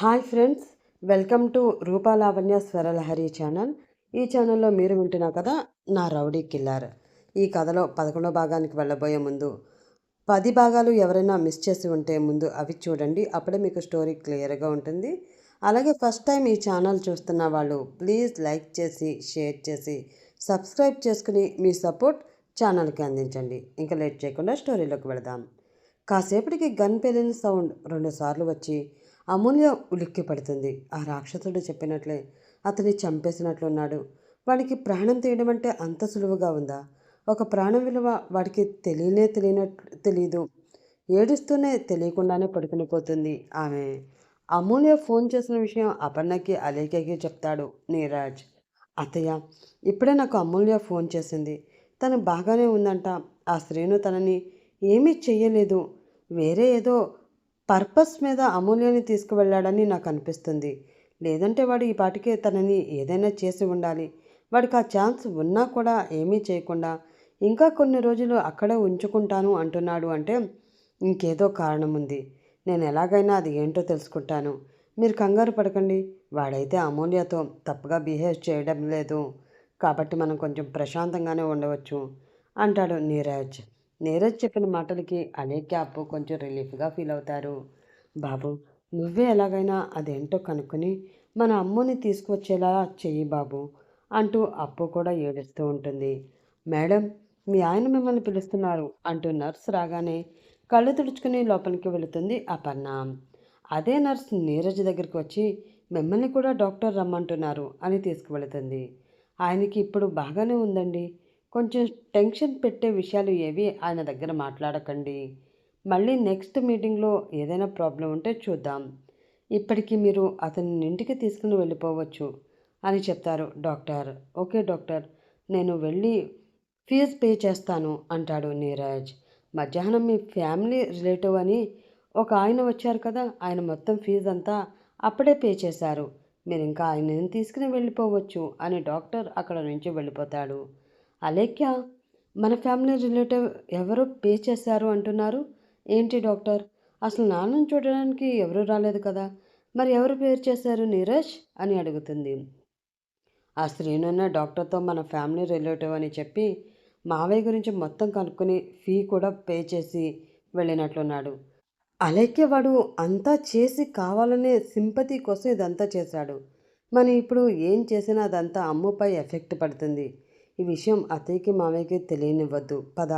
Hi friends welcome to Rupalavanya Swaralahari channel. ఈ ఛానల్లో మీరు వింటున్న కథ నా రౌడీ కిల్లర్. ఈ కథలో పదకొండో భాగానికి వెళ్ళబోయే ముందు పది భాగాలు ఎవరైనా మిస్ చేసి ఉంటే ముందు అవి చూడండి అప్పుడే మీకు స్టోరీ క్లియర్గా ఉంటుంది. అలాగే ఫస్ట్ టైం ఈ ఛానల్ చూస్తున్న వాళ్ళు ప్లీజ్ లైక్ చేసి షేర్ చేసి సబ్స్క్రైబ్ చేసుకుని మీ సపోర్ట్ ఛానల్కి అందించండి. ఇంకా లేట్ చేయకుండా స్టోరీలోకి వెళదాం. కాసేపటికి గన్ పెళ్ళిన సౌండ్ రెండుసార్లు వచ్చి అమూల్య ఉలిక్కి పడుతుంది. ఆ రాక్షసుడు చెప్పినట్లే అతన్ని చంపేసినట్లున్నాడు వాడికి ప్రాణం తీయడం అంటే అంత సులువుగా ఉందా? ఒక ప్రాణం విలువ వాడికి తెలియనే తెలియనట్లు తెలియదు ఏడుస్తూనే తెలియకుండానే పడుకుని పోతుంది. ఆమె అమూల్య ఫోన్ చేసిన విషయం అపర్ణకి అలేఖకి చెప్తాడు నీరాజ్. అత్తయ్య ఇప్పుడే నాకు అమూల్య ఫోన్ చేసింది. తను బాగానే ఉందంట. ఆ స్త్రీను తనని ఏమీ చెయ్యలేదు. వేరే ఏదో పర్పస్ మీద అమూల్యని తీసుకువెళ్ళాడని నాకు అనిపిస్తుంది లేదంటే వాడు ఈ పాటికే తనని ఏదైనా చేసి ఉండాలి. వాడికి ఆ ఛాన్స్ ఉన్నా కూడా ఏమీ చేయకుండా ఇంకా కొన్ని రోజులు అక్కడే ఉంచుకుంటాను అంటున్నాడు అంటే ఇంకేదో కారణం ఉంది నేను ఎలాగైనా అది ఏంటో తెలుసుకుంటాను. మీరు కంగారు పడకండి. వాడైతే అమూల్యతో తప్పుగా బిహేవ్ చేయడం లేదు. కాబట్టి మనం కొంచెం ప్రశాంతంగానే ఉండవచ్చు. అంటాడు నీరజ్. నీరజ్ చెప్పిన మాటలకి అనేక అప్పు కొంచెం రిలీఫ్గా ఫీల్ అవుతారు. బాబు నువ్వే ఎలాగైనా అదేంటో కనుక్కొని మన అమ్ముని తీసుకువచ్చేలా చెయ్యి బాబు అంటూ అప్పు కూడా ఏడుస్తూ ఉంటుంది. మేడం మీ ఆయన మిమ్మల్ని పిలుస్తున్నారు అంటూ నర్స్ రాగానే కళ్ళు తుడుచుకుని లోపలికి వెళుతుంది అపర్ణ. అదే నర్స్ నీరజ్ దగ్గరికి వచ్చి మిమ్మల్ని కూడా డాక్టర్ రమ్మంటున్నారు అని తీసుకువెళుతుంది. ఆయనకి ఇప్పుడు బాగానే ఉందండి. కొంచెం టెన్షన్ పెట్టే విషయాలు ఏవి ఆయన దగ్గర మాట్లాడకండి. మళ్ళీ నెక్స్ట్ మీటింగ్లో ఏదైనా ప్రాబ్లం ఉంటే చూద్దాం. ఇప్పటికీ మీరు అతని ఇంటికి తీసుకుని వెళ్ళిపోవచ్చు అని చెప్తారు డాక్టర్. ఓకే డాక్టర్ నేను వెళ్ళి ఫీజు పే చేస్తాను అంటాడు నీరజ్. మధ్యాహ్నం మీ ఫ్యామిలీ రిలేటివ్ అని ఒక ఆయన వచ్చారు కదా ఆయన మొత్తం ఫీజు అంతా అప్పుడే పే చేశారు. మీరు ఇంకా ఆయనని తీసుకుని వెళ్ళిపోవచ్చు అని డాక్టర్ అక్కడ నుంచి వెళ్ళిపోతాడు. అలేఖ్య మన ఫ్యామిలీ రిలేటివ్ ఎవరు పే చేశారు అంటున్నారు? ఏంటి డాక్టర్? అసలు నాన్నను చూడడానికి ఎవరు రాలేదు కదా? మరి ఎవరు పేరు చేశారు నీరజ్? అని అడుగుతుంది. ఆ శ్రీనున్న డాక్టర్తో మన ఫ్యామిలీ రిలేటివ్ అని చెప్పి మావయ్య గురించి మొత్తం కనుక్కొని ఫీ కూడా పే చేసి వెళ్ళినట్లున్నాడు. అలేఖ్య వాడు అంతా చేసి కావాలనే సింపతి కోసం ఇదంతా చేశాడు. మరి ఇప్పుడు ఏం చేసినా అదంతా అమ్ముపై ఎఫెక్ట్ పడుతుంది. ఈ విషయం అత్తయ్యకి మామయ్యకి తెలియనివ్వద్దు పద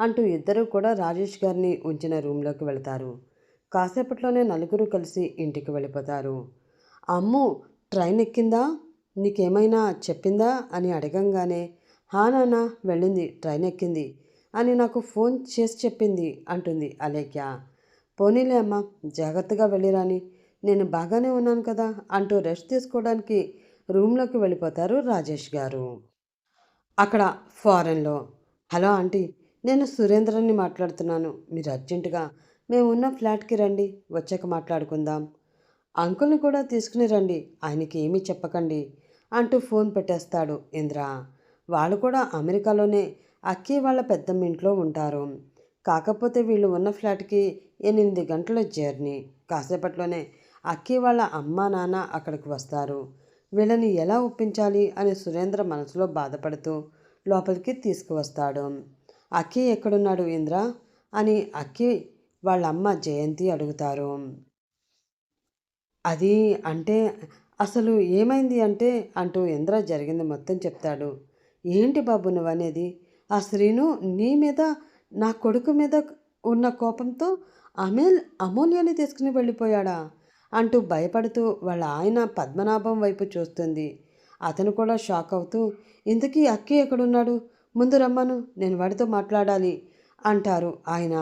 అంటూ ఇద్దరూ కూడా రాజేష్ గారిని ఉంచిన రూమ్లోకి వెళతారు. కాసేపట్లోనే నలుగురు కలిసి ఇంటికి వెళ్ళిపోతారు. అమ్ము ట్రైన్ ఎక్కిందా? నీకేమైనా చెప్పిందా? అని అడగంగానే హా నాన్న వెళ్ళింది ట్రైన్ ఎక్కింది అని నాకు ఫోన్ చేసి చెప్పింది అంటుంది అలేఖ్య. పోనీలే అమ్మ జాగ్రత్తగా వెళ్ళిరాని నేను బాగానే ఉన్నాను కదా అంటూ రెస్ట్ తీసుకోవడానికి రూమ్లోకి వెళ్ళిపోతారు రాజేష్ గారు. అక్కడ ఫారెన్లో. హలో ఆంటీ నేను సురేంద్రని మాట్లాడుతున్నాను. మీరు అర్జెంటుగా మేము ఉన్న ఫ్లాట్కి రండి వచ్చాక మాట్లాడుకుందాం. అంకుల్ని కూడా తీసుకుని రండి ఆయనకి ఏమీ చెప్పకండి అంటూ ఫోన్ పెట్టేస్తాడు ఇంద్ర. వాళ్ళు కూడా అమెరికాలోనే అక్కి వాళ్ళ పెద్దమ్మ ఇంట్లో ఉంటారు. కాకపోతే వీళ్ళు ఉన్న ఫ్లాట్కి ఎనిమిది గంటల జర్నీ. కాసేపట్లోనే అక్కి వాళ్ళ అమ్మ నాన్న అక్కడికి వస్తారు. వీళ్ళని ఎలా ఒప్పించాలి అని సురేంద్ర మనసులో బాధపడుతూ లోపలికి తీసుకువస్తాడు. అక్కి ఎక్కడున్నాడు ఇంద్ర? అని అక్కి వాళ్ళ అమ్మ జయంతి అడుగుతారు. అది అంటే అసలు ఏమైంది అంటే అంటూ ఇంద్ర జరిగింది మొత్తం చెప్తాడు. ఏంటి బాబు నువ్వు అనేది ఆ శ్రీను నీ మీద నా కొడుకు మీద ఉన్న కోపంతో అమేల్ అమూల్యాన్ని తీసుకుని వెళ్ళిపోయాడా? అంటూ భయపడుతూ వాళ్ళ ఆయన పద్మనాభం వైపు చూస్తుంది. అతను కూడా షాక్ అవుతూ ఇంతకీ అక్కి ఎక్కడున్నాడు? ముందు రమ్మను నేను వాడితో మాట్లాడాలి అంటారు ఆయన.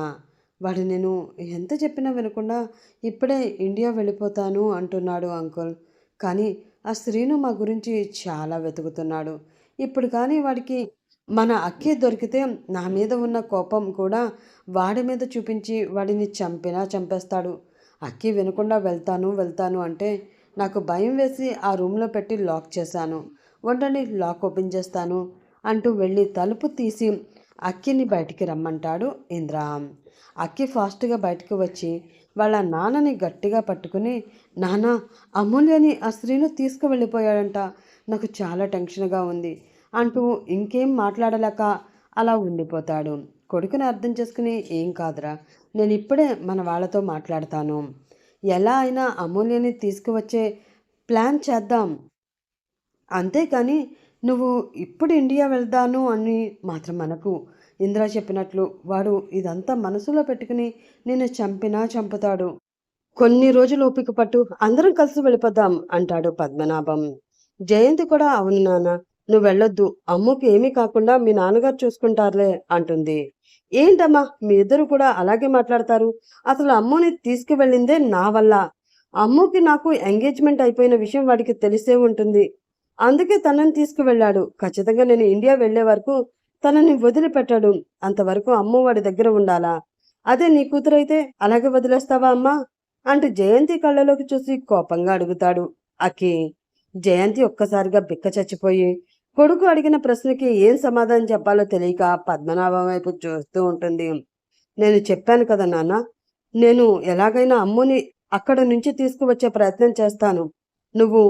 వాడు నేను ఎంత చెప్పినా వినకుండా ఇప్పుడే ఇండియా వెళ్ళిపోతాను అంటున్నాడు అంకుల్. కానీ ఆ స్త్రీను మా గురించి చాలా వెతుకుతున్నాడు. ఇప్పుడు కానీ వాడికి మన అక్కి దొరికితే నా మీద ఉన్న కోపం కూడా వాడి మీద చూపించి వాడిని చంపినా చంపేస్తాడు. అక్కి వినకుండా వెళ్తాను వెళ్తాను అంటే నాకు భయం వేసి ఆ రూమ్లో పెట్టి లాక్ చేశాను. వంటని లాక్ ఓపెన్ చేస్తాను అంటూ వెళ్ళి తలుపు తీసి అక్కిని బయటికి రమ్మంటాడు ఇంద్ర. అక్కి ఫాస్ట్గా బయటకు వచ్చి వాళ్ళ నాన్నని గట్టిగా పట్టుకుని నాన్న అమూల్యని ఆ స్త్రీను తీసుకువెళ్ళిపోయాడంట. నాకు చాలా టెన్షన్గా ఉంది అంటూ ఇంకేం మాట్లాడలేక అలా ఉండిపోతాడు. కొడుకుని అర్థం చేసుకుని ఏం కాదురా నేను ఇప్పుడే మన వాళ్ళతో మాట్లాడతాను. ఎలా అయినా అమూల్యని తీసుకువచ్చే ప్లాన్ చేద్దాం. అంతేకాని నువ్వు ఇప్పుడు ఇండియా వెళ్దాను అని మాత్రం మనకు ఇందిరా చెప్పినట్లు వాడు ఇదంతా మనసులో పెట్టుకుని నిన్ను చంపినా చంపుతాడు. కొన్ని రోజులు ఓపిక పట్టు అందరం కలిసి వెళ్ళిపోదాం అంటాడు పద్మనాభం. జయంతి కూడా అవును నాన్న నువ్వు వెళ్ళొద్దు అమ్ముకి ఏమీ కాకుండా మీ నాన్నగారు చూసుకుంటారులే అంటుంది. ఏంటమ్మా? మీ ఇద్దరు కూడా అలాగే మాట్లాడతారు. అసలు అమ్ముని తీసుకువెళ్ళిందే నా వల్ల. అమ్ముకి నాకు ఎంగేజ్మెంట్ అయిపోయిన విషయం వాడికి తెలిసే ఉంటుంది. అందుకే తనని తీసుకువెళ్ళాడు. ఖచ్చితంగా నేను ఇండియా వెళ్ళే వరకు తనని వదిలిపెట్టాడు. అంతవరకు అమ్మ వాడి దగ్గర ఉండాలా? అదే నీ కూతురైతే అలాగే వదిలేస్తావా అమ్మా? అంటూ జయంతి కళ్ళలోకి చూసి కోపంగా అడుగుతాడు అకి జయంతి ఒక్కసారిగా బిక్క చచ్చిపోయి కొడుకు అడిగిన ప్రశ్నకి ఏం సమాధానం చెప్పాలో తెలియక పద్మనాభం వైపు చూస్తూ ఉంటుంది. నేను చెప్పాను కదా నాన్న నేను ఎలాగైనా అమ్ముని అక్కడ నుంచి తీసుకువచ్చే ప్రయత్నం చేస్తాను. నువ్వు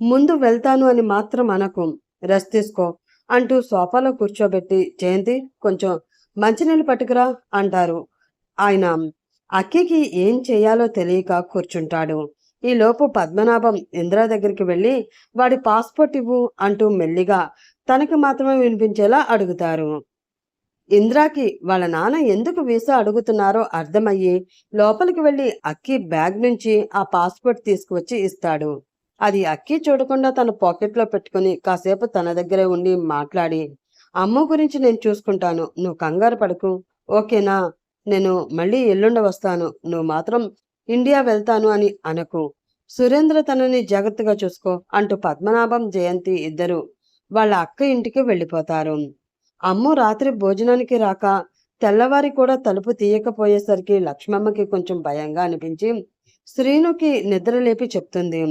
ముందు వెళ్తాను అని మాత్రం అనకు. రెస్ట్ తీసుకో అంటూ సోఫాలో కూర్చోబెట్టి జయంతి కొంచెం మంచినీళ్ళు పట్టుకురా అంటారు. ఆయన అక్కికి ఏం చేయాలో తెలియక కూర్చుంటాడు. ఈలోపు పద్మనాభం ఇంద్ర దగ్గరికి వెళ్ళి వాడి పాస్పోర్ట్ ఇవ్వు అంటూ మెల్లిగా తనకి మాత్రమే వినిపించేలా అడుగుతారు. ఇంద్రాకి వాళ్ళ నాన్న ఎందుకు వీసా అడుగుతున్నారో అర్థమయ్యి లోపలికి వెళ్ళి అక్కి బ్యాగ్ నుంచి ఆ పాస్పోర్ట్ తీసుకువచ్చి ఇస్తాడు. అది అక్కి చూడకుండా తన పాకెట్లో పెట్టుకుని కాసేపు తన దగ్గరే ఉండి మాట్లాడి అమ్మ గురించి నేను చూసుకుంటాను నువ్వు కంగారు పడకు. ఓకేనా? నేను మళ్ళీ ఎల్లుండ వస్తాను. నువ్వు మాత్రం ఇండియా వెళ్తాను అని అనకు. సురేంద్ర తనని జాగ్రత్తగా చూసుకో అంటూ పద్మనాభం జయంతి ఇద్దరు వాళ్ళ అక్క ఇంటికి వెళ్ళిపోతారు. అమ్ము రాత్రి భోజనానికి రాక తెల్లవారి కూడా తలుపు తీయకపోయేసరికి లక్ష్మమ్మకి కొంచెం భయంగా అనిపించి శ్రీనుకి నిద్రలేపి చెప్తుంది.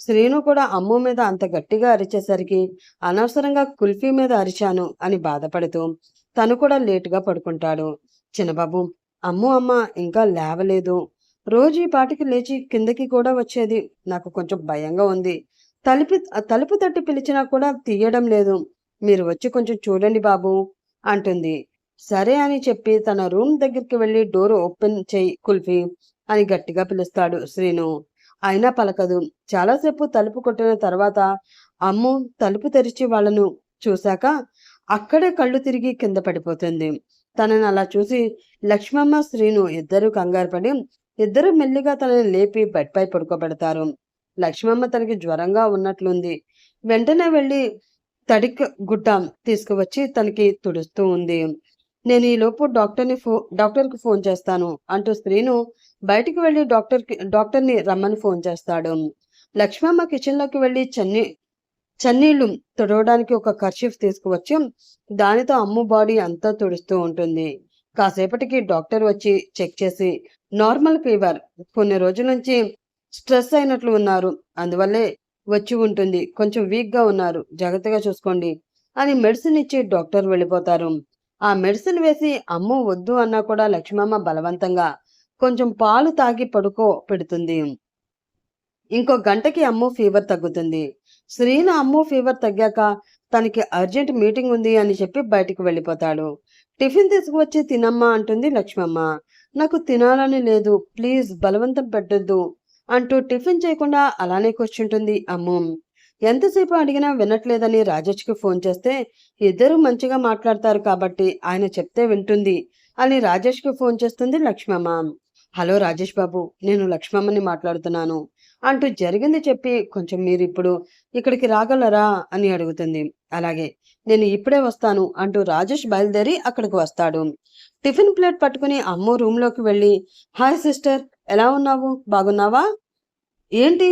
శ్రీను కూడా అమ్ము మీద అంత గట్టిగా అరిచేసరికి అనవసరంగా కుల్ఫీ మీద అరిచాను అని బాధపడుతూ తను కూడా లేటుగా పడుకుంటాడు. చిన్నబాబు అమ్ము అమ్మ ఇంకా లేవలేదు. రోజు ఈ పాటికి లేచి కిందకి కూడా వచ్చేది నాకు కొంచెం భయంగా ఉంది. తలుపు తలుపు తట్టి పిలిచినా కూడా తీయడం లేదు. మీరు వచ్చి కొంచెం చూడండి బాబు అంటుంది. సరే అని చెప్పి తన రూమ్ దగ్గరికి వెళ్ళి డోర్ ఓపెన్ చేయి కుల్ఫీ అని గట్టిగా పిలుస్తాడు శ్రీను. అయినా పలకదు. చాలాసేపు తలుపు కొట్టిన తర్వాత అమ్ము తలుపు తెరిచి వాళ్ళను చూశాక అక్కడే కళ్ళు తిరిగి కింద పడిపోతుంది. తనని అలా చూసి లక్ష్మమ్మ శ్రీను ఇద్దరు కంగారు పడి ఇద్దరు మెల్లిగా తనని లేపి బెడ్పై పడుకోబెడతారు. లక్ష్మమ్మ తనకి జ్వరంగా ఉన్నట్లుంది. వెంటనే వెళ్ళి తడిక గుడ్డ తీసుకువచ్చి తనకి తుడుస్తూ ఉంది. నేను ఈ లోపు డాక్టర్ని ఫో డాక్టర్కి ఫోన్ చేస్తాను అంటూ స్త్రీను బయటికి వెళ్ళి డాక్టర్కి డాక్టర్ని రమ్మని ఫోన్ చేస్తాడు. లక్ష్మమ్మ కిచెన్లోకి వెళ్ళి చన్ని చన్నీళ్ళు తుడవడానికి ఒక కర్చీఫ్ తీసుకువచ్చి దానితో అమ్ము బాడీ అంతా తుడుస్తూ ఉంటుంది. కాసేపటికి డాక్టర్ వచ్చి చెక్ చేసి నార్మల్ ఫీవర్. కొన్ని రోజుల నుంచి స్ట్రెస్ అయినట్లు ఉన్నారు. అందువల్లే వచ్చి ఉంటుంది. కొంచెం వీక్గా ఉన్నారు. జాగ్రత్తగా చూసుకోండి అని మెడిసిన్ ఇచ్చి డాక్టర్ వెళ్ళిపోతారు. ఆ మెడిసిన్ వేసి అమ్ము వద్దు అన్నా కూడా లక్ష్మమ్మ బలవంతంగా కొంచెం పాలు తాగి పడుకో పెడుతుంది. ఇంకో గంటకి అమ్ము ఫీవర్ తగ్గుతుంది. శ్రీను అమ్ము ఫీవర్ తగ్గాక తనకి అర్జెంట్ మీటింగ్ ఉంది అని చెప్పి బయటికి వెళ్ళిపోతాడు. టిఫిన్ తీసుకువచ్చి తినమ్మా అంటుంది లక్ష్మమ్మ. నాకు తినాలని లేదు ప్లీజ్ బలవంతం పెట్టద్దు అంటూ టిఫిన్ చేయకుండా అలానే కూర్చుంటుంది అమ్ము. ఎంతసేపు అడిగినా వినట్లేదని రాజేష్కి ఫోన్ చేస్తే ఇద్దరు మంచిగా మాట్లాడతారు కాబట్టి ఆయన చెప్తే వింటుంది అని రాజేష్కి ఫోన్ చేస్తుంది లక్ష్మమ్మ. హలో రాజేష్ బాబు నేను లక్ష్మమ్మని మాట్లాడుతున్నాను అంటూ జరిగింది చెప్పి కొంచెం మీరు ఇప్పుడు ఇక్కడికి రాగలరా అని అడుగుతుంది. అలాగే నేను ఇప్పుడే వస్తాను అంటూ రాజేష్ బయలుదేరి అక్కడికి వస్తాడు. టిఫిన్ ప్లేట్ పట్టుకుని అమ్మ రూమ్లోకి వెళ్ళి హాయ్ సిస్టర్ ఎలా ఉన్నావు? బాగున్నావా? ఏంటి?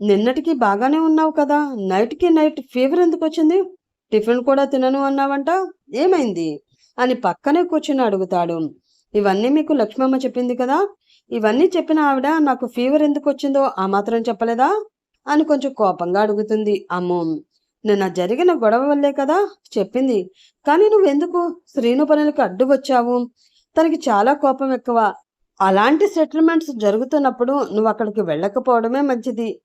నిన్నటికి బాగానే ఉన్నావు కదా? నైట్కి నైట్ ఫీవర్ ఎందుకు వచ్చింది? టిఫిన్ కూడా తినను అన్నావంట? ఏమైంది? అని పక్కనే కూర్చుని అడుగుతాడు. ఇవన్నీ మీకు లక్ష్మమ్మ చెప్పింది కదా? ఇవన్నీ చెప్పిన ఆవిడ నాకు ఫీవర్ ఎందుకు వచ్చిందో ఆ మాత్రం చెప్పలేదా? అని కొంచెం కోపంగా అడుగుతుంది అమ్మో. నిన్న జరిగిన గొడవ వల్లే కదా చెప్పింది. కానీ నువ్వెందుకు శ్రీను పనులకు అడ్డు వచ్చావు తనకి చాలా కోపం ఎక్కువ. అలాంటి సెటిల్మెంట్స్ జరుగుతున్నప్పుడు నువ్వు అక్కడికి వెళ్ళకపోవడమే మంచిది.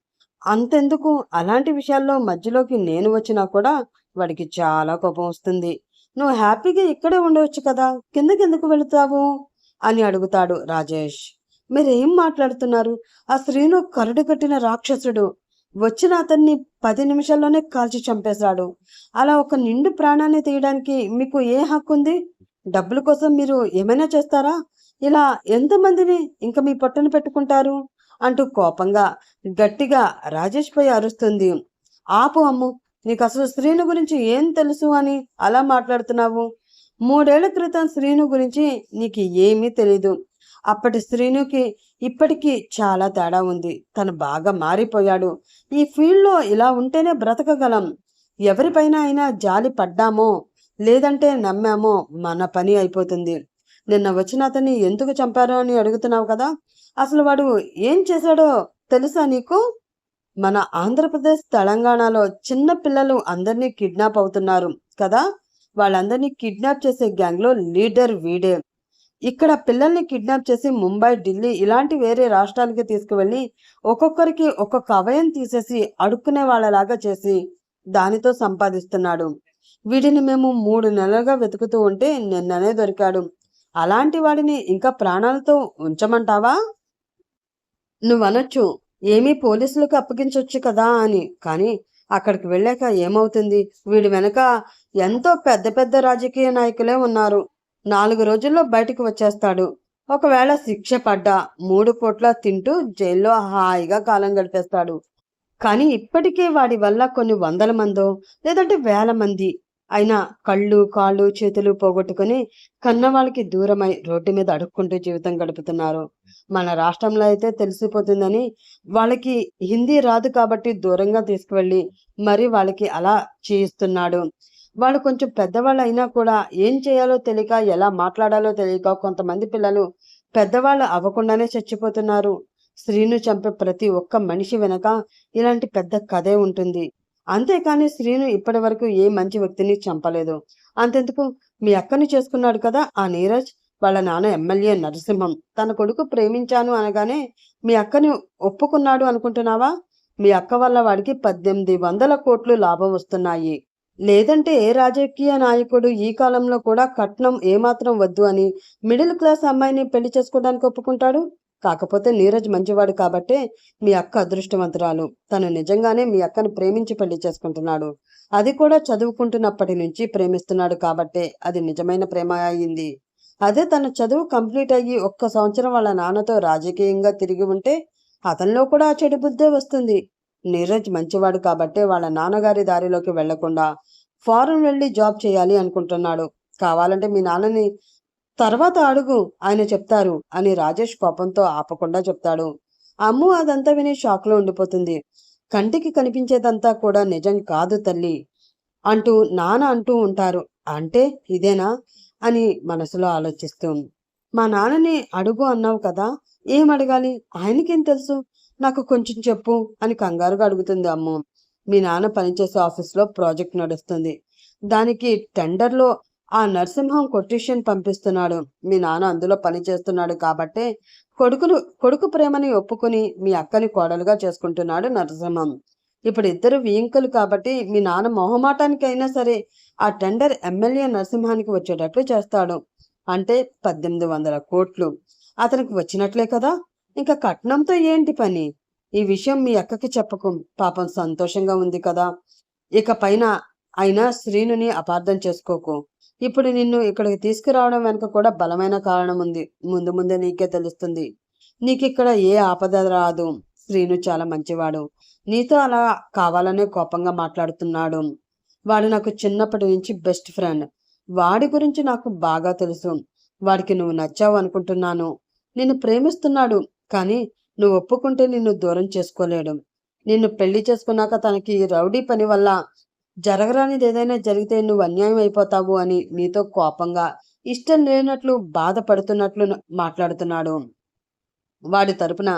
అంతెందుకు? అలాంటి విషయాల్లో మధ్యలోకి నేను వచ్చినా కూడా వాడికి చాలా కోపం వస్తుంది. నువ్వు హ్యాపీగా ఇక్కడే ఉండవచ్చు కదా. కిందకెందుకు వెళుతావు? అని అడుగుతాడు రాజేష్. మీరేం మాట్లాడుతున్నారు? ఆ శ్రీను కరడు కట్టిన రాక్షసుడు. వచ్చిన అతన్ని పది నిమిషాల్లోనే కాల్చి చంపేశాడు. అలా ఒక నిండు ప్రాణాన్ని తీయడానికి మీకు ఏ హక్కు ఉంది? డబ్బుల కోసం మీరు ఏమైనా చేస్తారా? ఇలా ఎంతమందిని ఇంకా మీ పొట్టను పెట్టుకుంటారు? అంటూ కోపంగా గట్టిగా రాజేష్ పై అరుస్తుంది. ఆపు అమ్ము నీకు అసలు శ్రీను గురించి ఏం తెలుసు అని అలా మాట్లాడుతున్నావు? మూడేళ్ళ క్రితం శ్రీను గురించి నీకు ఏమీ తెలీదు. అప్పటి శ్రీనుకి ఇప్పటికీ చాలా తేడా ఉంది. తను బాగా మారిపోయాడు. ఈ ఫీల్డ్లో ఇలా ఉంటేనే బ్రతకగలం. ఎవరిపైన అయినా జాలి పడ్డామో లేదంటే నమ్మామో మన పని అయిపోతుంది. నిన్న వచ్చిన అతన్ని ఎందుకు చంపారో అని అడుగుతున్నావు కదా? అసలు వాడు ఏం చేశాడో తెలుసా నీకు? మన ఆంధ్రప్రదేశ్ తెలంగాణలో చిన్న పిల్లలు అందరినీ కిడ్నాప్ అవుతున్నారు కదా? వాళ్ళందరినీ కిడ్నాప్ చేసే గ్యాంగ్లో లీడర్ వీడే. ఇక్కడ పిల్లల్ని కిడ్నాప్ చేసి ముంబై ఢిల్లీ ఇలాంటి వేరే రాష్ట్రాలకి తీసుకువెళ్ళి ఒక్కొక్కరికి ఒక్కొక్క అవయం తీసేసి అడుక్కునే వాళ్ళలాగా చేసి దానితో సంపాదిస్తున్నాడు. వీడిని మేము మూడు నెలలుగా వెతుకుతూ ఉంటే నిన్ననే దొరికాడు. అలాంటి వాడిని ఇంకా ప్రాణాలతో ఉంచమంటావా? నువ్వనొచ్చు. ఏమీ పోలీసులకు అప్పగించవచ్చు కదా అని. కానీ అక్కడికి వెళ్ళాక ఏమవుతుంది? వీడి వెనక ఎంతో పెద్ద పెద్ద రాజకీయ నాయకులే ఉన్నారు. నాలుగు రోజుల్లో బయటకు వచ్చేస్తాడు. ఒకవేళ శిక్ష పడ్డా మూడు పూట్ల తింటూ జైల్లో హాయిగా కాలం గడిపేస్తాడు. కానీ ఇప్పటికే వాడి వల్ల కొన్ని వందల మందో లేదంటే వేల మంది అయినా కళ్ళు కాళ్ళు చేతులు పోగొట్టుకుని కన్నవాళ్ళకి దూరమై రోడ్డు మీద అడుక్కుంటూ జీవితం గడుపుతున్నారు. మన రాష్ట్రంలో అయితే తెలిసిపోతుందని వాళ్ళకి హిందీ రాదు కాబట్టి దూరంగా తీసుకువెళ్ళి మరి వాళ్ళకి అలా చేయిస్తున్నాడు. వాళ్ళు కొంచెం పెద్దవాళ్ళు అయినా కూడా ఏం చేయాలో తెలియక ఎలా మాట్లాడాలో తెలియక కొంతమంది పిల్లలు పెద్దవాళ్ళు అవ్వకుండానే చచ్చిపోతున్నారు. శ్రీను చంపే ప్రతి ఒక్క మనిషి వెనక ఇలాంటి పెద్ద కథే ఉంటుంది. అంతేకాని శ్రీను ఇప్పటి వరకు ఏ మంచి వ్యక్తిని చంపలేదు. అంతెందుకు? మీ అక్కని చేసుకున్నాడు కదా ఆ నీరజ్? వాళ్ళ నాన్న ఎమ్మెల్యే నరసింహం. తన కొడుకు ప్రేమించాను అనగానే మీ అక్కని ఒప్పుకున్నాడు అనుకుంటున్నావా? మీ అక్క వల్ల వాడికి పద్దెనిమిది వందల కోట్లు లాభం వస్తున్నాయి. లేదంటే ఏ రాజకీయ నాయకుడు ఈ కాలంలో కూడా కట్నం ఏమాత్రం వద్దు అని మిడిల్ క్లాస్ అమ్మాయిని పెళ్ళి చేసుకోవడానికి ఒప్పుకుంటాడు? కాకపోతే నీరజ్ మంచివాడు కాబట్టే మీ అక్క అదృష్టవంతురాలు. తను నిజంగానే మీ అక్కను ప్రేమించి పెళ్ళి చేసుకుంటున్నాడు. అది కూడా చదువుకుంటున్నప్పటి నుంచి ప్రేమిస్తున్నాడు కాబట్టే అది నిజమైన ప్రేమ అయింది. అదే తన చదువు కంప్లీట్ అయ్యి ఒక్క సంవత్సరం వాళ్ళ నాన్నతో రాజకీయంగా తిరిగి ఉంటే అతనిలో కూడా ఆ చెడు బుద్ధే వస్తుంది. నీరజ్ మంచివాడు కాబట్టే వాళ్ళ నాన్నగారి దారిలోకి వెళ్ళకుండా ఫారెన్ వెళ్ళి జాబ్ చేయాలి అనుకుంటున్నాడు. కావాలంటే మీ నాన్నని తర్వాత అడుగు ఆయన చెప్తారు అని రాజేష్ కోపంతో ఆపకుండా చెప్తాడు. అమ్ము అదంతా విని షాక్లో ఉండిపోతుంది. కంటికి కనిపించేదంతా కూడా నిజం కాదు తల్లి. అంటూ నాన్న అంటూ ఉంటారు. అంటే ఇదేనా? అని మనసులో ఆలోచిస్తూ. మా నాన్నని అడుగు అన్నావు కదా ఏం అడగాలి ఆయనకేం తెలుసు? నాకు కొంచెం చెప్పు అని కంగారుగా అడుగుతుంది అమ్మ. మీ నాన్న పనిచేసే ఆఫీస్లో ప్రాజెక్ట్ నడుస్తుంది. దానికి టెండర్లో ఆ నరసింహం కొటేషన్ పంపిస్తున్నాడు. మీ నాన్న అందులో పని చేస్తున్నాడు కాబట్టే కొడుకును కొడుకు ప్రేమని ఒప్పుకుని మీ అక్కని కోడలుగా చేసుకుంటున్నాడు నరసింహం. ఇప్పుడు ఇద్దరు వీంకలు కాబట్టి మీ నాన్న మొహమాటానికైనా సరే ఆ టెండర్ ఎమ్మెల్యే నరసింహానికి వచ్చేటట్లు చేస్తాడు. అంటే పద్దెనిమిది వందల కోట్లు. అతనికి వచ్చినట్లే కదా? ఇంకా కట్నంతో ఏంటి పని? ఈ విషయం మీ అక్కకి చెప్పకు. పాపం సంతోషంగా ఉంది కదా. ఇక పైన అయినా శ్రీనుని అపార్థం చేసుకోకు. ఇప్పుడు నిన్ను ఇక్కడికి తీసుకురావడం వెనుక కూడా బలమైన కారణం ఉంది. ముందు ముందే నీకే తెలుస్తుంది. నీకిక్కడ ఏ ఆపద రాదు. శ్రీను చాలా మంచివాడు. నీతో అలా కావాలనే కోపంగా మాట్లాడుతున్నాడు. వాడు నాకు చిన్నప్పటి నుంచి బెస్ట్ ఫ్రెండ్. వాడి గురించి నాకు బాగా తెలుసు. వాడికి నువ్వు నచ్చావు అనుకుంటున్నాను. నిన్ను ప్రేమిస్తున్నాడు కానీ నువ్వు ఒప్పుకుంటే నిన్ను దూరం చేసుకోలేడు. నిన్ను పెళ్ళి చేసుకున్నాక తనకి రౌడీ పని వల్ల జరగరానిది ఏదైనా జరిగితే నువ్వు అన్యాయం అయిపోతావు అని నీతో కోపంగా ఇష్టం లేనట్లు బాధపడుతున్నట్లు మాట్లాడుతున్నాడు. వాడి తరపున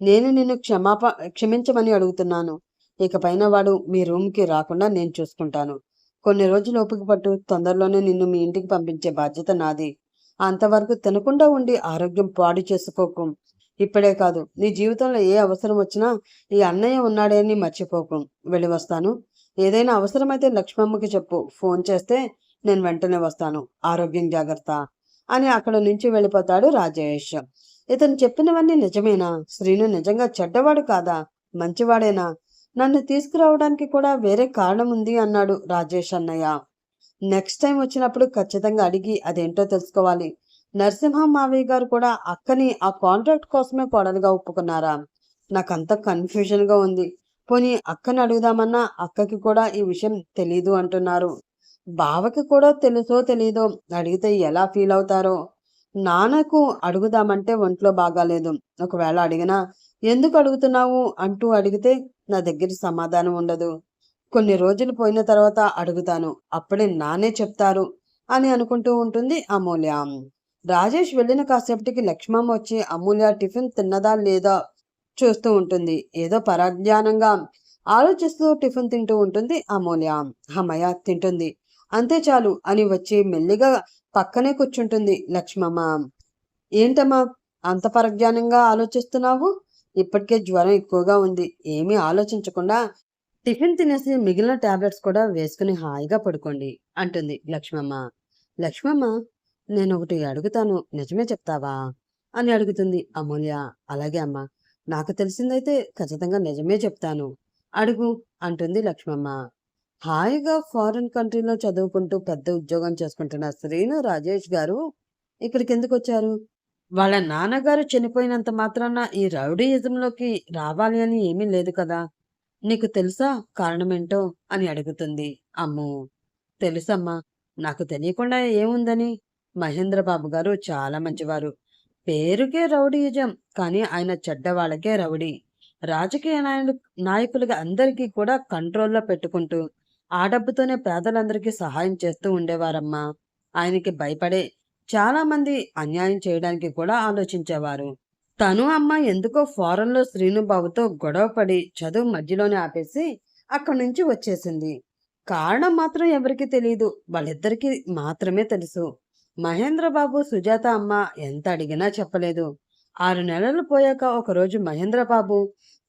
నేను నిన్ను క్షమాప క్షమించమని అడుగుతున్నాను. ఇకపైన వాడు మీ రూమ్కి రాకుండా నేను చూసుకుంటాను. కొన్ని రోజులు ఓపిక పట్టు తొందరలోనే నిన్ను మీ ఇంటికి పంపించే బాధ్యత నాది. అంతవరకు తినకుండా ఉండి ఆరోగ్యం పాడు చేసుకోకు. ఇప్పుడే కాదు నీ జీవితంలో ఏ అవసరం వచ్చినా ఈ అన్నయ్య ఉన్నాడే అని మర్చిపోకు. వెళ్ళి వస్తాను. ఏదైనా అవసరమైతే లక్ష్మమ్మకి చెప్పు. ఫోన్ చేస్తే నేను వెంటనే వస్తాను. ఆరోగ్యం జాగ్రత్త అని అక్కడ నుంచి వెళ్ళిపోతాడు రాజేష్. ఇతను చెప్పినవన్నీ నిజమేనా? శ్రీను నిజంగా చెడ్డవాడు కాదా? మంచివాడేనా? నన్ను తీసుకురావడానికి కూడా వేరే కారణం ఉంది అన్నాడు రాజేష్ అన్నయ్య. నెక్స్ట్ టైం వచ్చినప్పుడు ఖచ్చితంగా అడిగి అదేంటో తెలుసుకోవాలి. నరసింహ మావయ్య గారు కూడా అక్కని ఆ కాంట్రాక్ట్ కోసమే కోడలుగా ఒప్పుకున్నారా? నాకంత కన్ఫ్యూజన్గా ఉంది. పోనీ అక్కని అడుగుదామన్నా అక్కకి కూడా ఈ విషయం తెలీదు అంటున్నారు. బావకి కూడా తెలుసో తెలీదో అడిగితే ఎలా ఫీల్ అవుతారో? నాన్నకు అడుగుదామంటే ఒంట్లో బాగాలేదు. ఒకవేళ అడిగినా ఎందుకు అడుగుతున్నావు అంటూ అడిగితే నా దగ్గర సమాధానం ఉండదు. కొన్ని రోజులు పోయిన తర్వాత అడుగుతాను. అప్పుడే నానే చెప్తారు అని అనుకుంటూ ఉంటుంది అమూల్య. రాజేష్ వెళ్ళిన కాసేపటికి లక్ష్మమ్మ వచ్చి అమూల్య టిఫిన్ తిన్నదా లేదా? చూస్తూ ఉంటుంది. ఏదో పరజ్ఞానంగా ఆలోచిస్తూ టిఫిన్ తింటూ ఉంటుంది అమూల్య. అమ్మయ్య తింటుంది. అంతే చాలు అని వచ్చి మెల్లిగా పక్కనే కూర్చుంటుంది లక్ష్మమ్మ. ఏంటమ్మా అంత పరజ్ఞానంగా ఆలోచిస్తున్నావు? ఇప్పటికే జ్వరం ఎక్కువగా ఉంది. ఏమీ ఆలోచించకుండా టిఫిన్ తినేసి మిగిలిన టాబ్లెట్స్ కూడా వేసుకుని హాయిగా పడుకోండి అంటుంది లక్ష్మమ్మ. లక్ష్మమ్మ నేను ఒకటి అడుగుతాను నిజమే చెప్తావా? అని అడుగుతుంది అమూల్య. అలాగే అమ్మ నాకు తెలిసిందైతే ఖచ్చితంగా నిజమే చెప్తాను. అడుగు అంటుంది లక్ష్మమ్మ. హాయిగా ఫారిన్ కంట్రీలో చదువుకుంటూ పెద్ద ఉద్యోగం చేసుకుంటున్న శ్రీను రాజేష్ గారు ఇక్కడికి ఎందుకు వచ్చారు? వాళ్ళ నాన్నగారు చనిపోయినంత మాత్రాన ఈ రౌడీయిజంలోకి రావాలి అని ఏమీ లేదు కదా. నీకు తెలుసా కారణమేంటో అని అడుగుతుంది అమ్మో. తెలుసమ్మా నాకు తెలియకుండా ఏముందని? మహేంద్రబాబు గారు చాలా మంచివారు. పేరుకే రౌడీయిజం కానీ ఆయన చెడ్డవాళ్ళకే రౌడీ. రాజకీయ నాయకులు నాయకులుగా అందరికీ కూడా కంట్రోల్లో పెట్టుకుంటూ ఆ డబ్బుతోనే పేదలందరికీ సహాయం చేస్తూ ఉండేవారమ్మా. ఆయనకి భయపడే చాలామంది అన్యాయం చేయడానికి కూడా ఆలోచించేవారు. తను అమ్మ ఎందుకో ఫారెన్లో శ్రీనుబాబుతో గొడవపడి చదువు మధ్యలోనే ఆపేసి అక్కడి నుంచి వచ్చేసింది. కారణం మాత్రం ఎవరికీ తెలియదు వాళ్ళిద్దరికీ మాత్రమే తెలుసు. మహేంద్రబాబు సుజాత అమ్మ ఎంత అడిగినా చెప్పలేదు. ఆరు నెలలు పోయాక ఒకరోజు మహేంద్రబాబు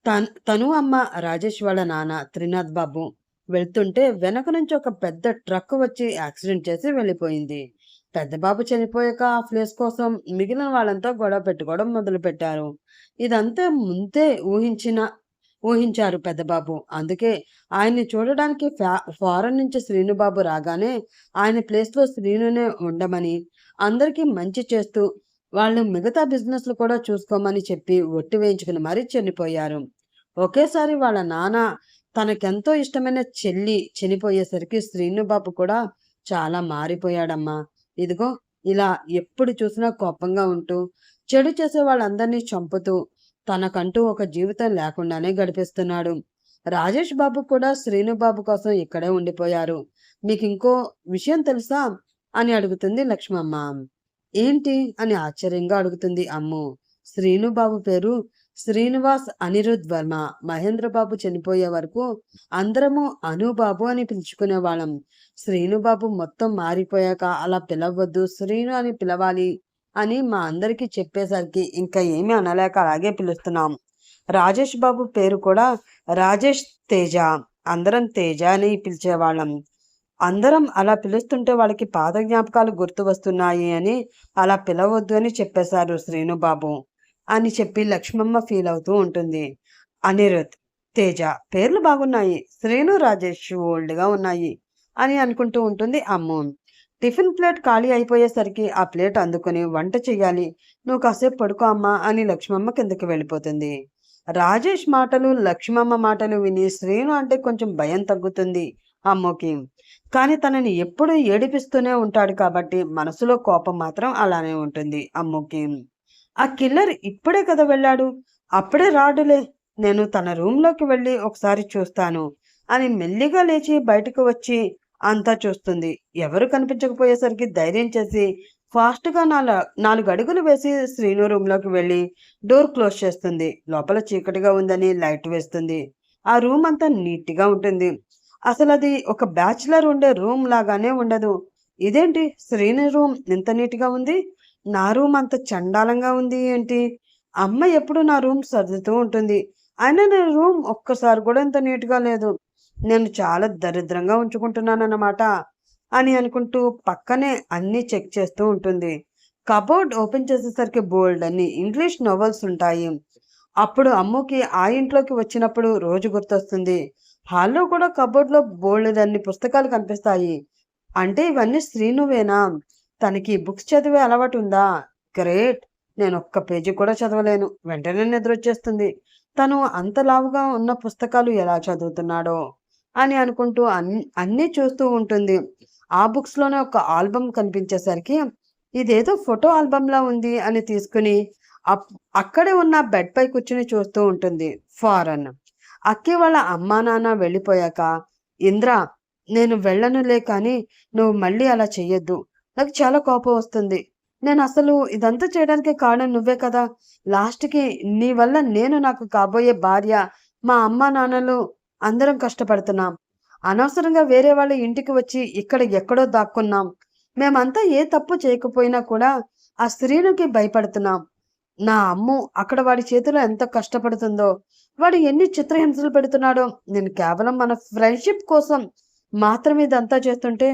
తన్ తను అమ్మ రాజేష్ వాళ్ళ నాన్న త్రినాథ్ బాబు వెళ్తుంటే వెనక నుంచి ఒక పెద్ద ట్రక్ వచ్చి యాక్సిడెంట్ చేసి వెళ్ళిపోయింది. పెద్ద బాబు చనిపోయాక ఆ ప్లేస్ కోసం మిగిలిన వాళ్ళంతా గొడవ పెట్టుకోవడం మొదలుపెట్టారు. ఇదంతా ముందే ఊహించిన ఊహించారు పెద్దబాబు అందుకే ఆయన్ని చూడడానికి ఫారెన్ నుంచి శ్రీనుబాబు రాగానే ఆయన ప్లేస్లో శ్రీనునే ఉండమని అందరికీ మంచి చేస్తూ వాళ్ళు మిగతా బిజినెస్లు కూడా చూసుకోమని చెప్పి ఒట్టి వేయించుకుని మరీ చనిపోయారు. ఒకేసారి వాళ్ళ నాన్న తనకెంతో ఇష్టమైన చెల్లి చనిపోయేసరికి శ్రీనుబాబు కూడా చాలా మారిపోయాడమ్మా. ఇదిగో ఇలా ఎప్పుడు చూసినా కోపంగా ఉంటూ చెడు చేసే వాళ్ళందరినీ చంపుతూ తనకంటూ ఒక జీవితం లేకుండానే గడిపిస్తున్నాడు. రాజేష్ బాబు కూడా శ్రీనుబాబు కోసం ఇక్కడే ఉండిపోయారు. మీకు ఇంకో విషయం తెలుసా? అని అడుగుతుంది లక్ష్మమ్మ. ఏంటి? అని ఆశ్చర్యంగా అడుగుతుంది అమ్ము. శ్రీనుబాబు పేరు శ్రీనివాస్ అనిరుద్ వర్మ మహేంద్రబాబు చనిపోయే వరకు అందరము అనుబాబు అని పిలుచుకునే వాళ్ళం. శ్రీనుబాబు మొత్తం మారిపోయాక అలా పిలవద్దు శ్రీను అని పిలవాలి అని మా అందరికీ చెప్పేసరికి ఇంకా ఏమీ అనలేక అలాగే పిలుస్తున్నాం. రాజేష్ బాబు పేరు కూడా రాజేష్ తేజ అందరం తేజ అని పిలిచేవాళ్ళం. అందరం అలా పిలుస్తుంటే వాళ్ళకి పాత జ్ఞాపకాలు గుర్తు వస్తున్నాయి అని అలా పిలవద్దు అని చెప్పేశారు శ్రీనుబాబు. అని చెప్పి లక్ష్మమ్మ ఫీల్ అవుతూ ఉంటుంది. అనిరుద్ తేజ పేర్లు బాగున్నాయి. శ్రీను రాజేష్ ఓల్డ్గా ఉన్నాయి అని అనుకుంటూ ఉంటుంది అమ్ము. టిఫిన్ ప్లేట్ ఖాళీ అయిపోయేసరికి ఆ ప్లేట్ అందుకుని వంట చెయ్యాలి. నువ్వు కాసేపు పడుకో అమ్మా అని లక్ష్మమ్మ కిందకి వెళ్ళిపోతుంది. రాజేష్ మాటలు లక్ష్మమ్మ మాటలు విని శ్రీను అంటే కొంచెం భయం తగ్గుతుంది అమ్మకి. కానీ తనని ఎప్పుడూ ఏడిపిస్తూనే ఉంటాడు కాబట్టి మనసులో కోపం మాత్రం అలానే ఉంటుంది అమ్మకి. ఆ కిల్లర్ ఇప్పుడే కదా వెళ్ళాడు? అప్పుడే రాడులే. నేను తన రూమ్లోకి వెళ్ళి ఒకసారి చూస్తాను అని మెల్లిగా లేచి బయటకు వచ్చి అంతా చూస్తుంది. ఎవరు కనిపించకపోయేసరికి ధైర్యం చేసి ఫాస్ట్గా నాలుగు నాలుగు అడుగులు వేసి శ్రీను రూమ్లోకి వెళ్ళి డోర్ క్లోజ్ చేస్తుంది. లోపల చీకటిగా ఉందని లైట్ వేస్తుంది. ఆ రూమ్ అంతా నీట్గా ఉంటుంది. అసలు అది ఒక బ్యాచిలర్ ఉండే రూమ్ లాగానే ఉండదు. ఇదేంటి? శ్రీను రూమ్ ఇంత నీట్గా ఉంది? నా రూమ్ అంత చండాలంగా ఉంది ఏంటి? అమ్మ ఎప్పుడు నా రూమ్ సర్దుతూ ఉంటుంది. అయినా నా రూమ్ ఒక్కసారి కూడా ఇంత నీట్గా లేదు. నేను చాలా దరిద్రంగా ఉంచుకుంటున్నానన్నమాట అని అనుకుంటూ పక్కనే అన్నీ చెక్ చేస్తూ ఉంటుంది. కబోర్డ్ ఓపెన్ చేసేసరికి బోల్డ్ అన్ని ఇంగ్లీష్ నోవెల్స్ ఉంటాయి. అప్పుడు అమ్ముకి ఆ ఇంట్లోకి వచ్చినప్పుడు రోజు గుర్తొస్తుంది. హాల్లో కూడా కబోర్డ్లో బోల్డ్ అన్ని పుస్తకాలు కనిపిస్తాయి. అంటే ఇవన్నీ శ్రీనువేనా? తనకి బుక్స్ చదివే అలవాటు ఉందా గ్రేట్! నేను ఒక్క పేజీ కూడా చదవలేను. వెంటనే నిద్రొచ్చేస్తుంది. తను అంత లావుగా ఉన్న పుస్తకాలు ఎలా చదువుతున్నాడో అని అనుకుంటూ అన్ని అన్నీ చూస్తూ ఉంటుంది. ఆ బుక్స్లోనే ఒక ఆల్బమ్ కనిపించేసరికి ఇదేదో ఫోటో ఆల్బమ్లా ఉంది అని తీసుకుని అప్- అక్కడే ఉన్న బెడ్ పై కూర్చుని చూస్తూ ఉంటుంది. ఫారెన్. అక్కి వాళ్ళ అమ్మా నాన్న వెళ్ళిపోయాక ఇంద్ర నేను వెళ్ళనులే కానీ నువ్వు మళ్ళీ అలా చెయ్యొద్దు. నాకు చాలా కోపం వస్తుంది. నేను అసలు ఇదంతా చేయడానికి కారణం నువ్వే కదా. లాస్ట్కి నీ వల్ల నేను నాకు కాబోయే భార్య మా అమ్మ నాన్నలు అందరం కష్టపడుతున్నాం. అనవసరంగా వేరే వాళ్ళ ఇంటికి వచ్చి ఇక్కడ ఎక్కడో దాక్కున్నాం. మేమంతా ఏ తప్పు చేయకపోయినా కూడా ఆ స్త్రీలకి భయపడుతున్నాం. నా అమ్ము అక్కడ వాడి చేతిలో ఎంత కష్టపడుతుందో వాడు ఎన్ని చిత్రహింసలు పెడుతున్నాడో నేను కేవలం మన ఫ్రెండ్షిప్ కోసం మాత్రమే ఇదంతా చేస్తుంటే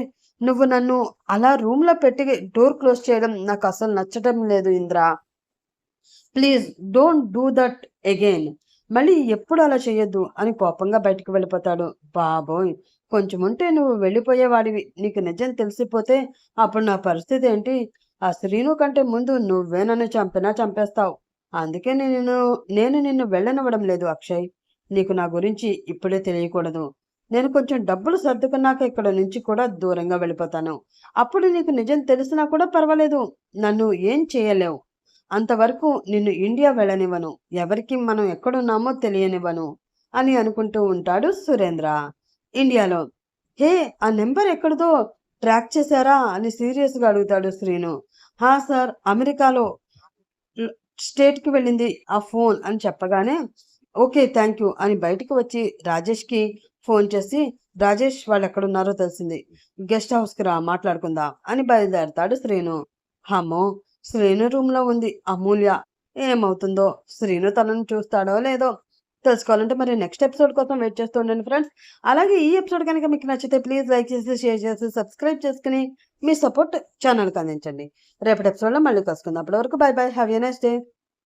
నువ్వు నన్ను అలా రూమ్లో పెట్టి డోర్ క్లోజ్ చేయడం నాకు అసలు నచ్చటం లేదు Indra. Please don't do that again. మళ్ళీ ఎప్పుడు అలా చేయొద్దు అని కోపంగా బయటికి వెళ్ళిపోతాడు. బాబోయ్ కొంచెం ఉంటే నువ్వు వెళ్ళిపోయేవాడివి. నీకు నిజం తెలిసిపోతే అప్పుడు నా పరిస్థితి ఏంటి? ఆ శ్రీను కంటే ముందు నువ్వే నన్ను చంపినా చంపేస్తావు. అందుకే నేను నేను నిన్ను వెళ్ళనివ్వడం లేదు అక్షయ్. నీకు నా గురించి ఇప్పుడే తెలియకూడదు. నేను కొంచెం డబ్బులు సర్దుకున్నాక ఇక్కడ నుంచి కూడా దూరంగా వెళ్ళిపోతాను. అప్పుడు నీకు నిజం తెలిసినా కూడా పర్వాలేదు. నన్ను ఏం చేయలేవు. అంతవరకు నిన్ను ఇండియా వెళ్ళనివ్వను. ఎవరికి మనం ఎక్కడున్నామో తెలియనివ్వను అని అనుకుంటూ ఉంటాడు సురేంద్ర. ఇండియాలో హే ఆ నెంబర్ ఎక్కడిదో ట్రాక్ చేశారా? అని సీరియస్గా అడుగుతాడు శ్రీను. హా సార్ అమెరికాలో స్టేట్కి వెళ్ళింది ఆ ఫోన్ అని చెప్పగానే ఓకే థ్యాంక్ యూ అని బయటికి వచ్చి రాజేష్కి ఫోన్ చేసి రాజేష్ వాళ్ళు ఎక్కడున్నారో తెలిసింది. గెస్ట్ హౌస్కి రా మాట్లాడుకుందాం అని బయలుదేరతాడు శ్రీను. హమ్మో శ్రీను రూమ్లో ఉంది. అమూల్య ఏమవుతుందో? శ్రీను తనను చూస్తాడో లేదో? తెలుసుకోవాలంటే మరి నెక్స్ట్ ఎపిసోడ్ కోసం వెయిట్ చేస్తూ ఉండండి ఫ్రెండ్స్. అలాగే ఈ ఎపిసోడ్ కనుక మీకు నచ్చితే ప్లీజ్ లైక్ చేసి షేర్ చేసి సబ్స్క్రైబ్ చేసుకుని మీ సపోర్ట్ ఛానల్కి అందించండి. రేపటి ఎపిసోడ్లో మళ్ళీ కలుసుకుందాం. అప్పటి వరకు bye bye. Have a nice day.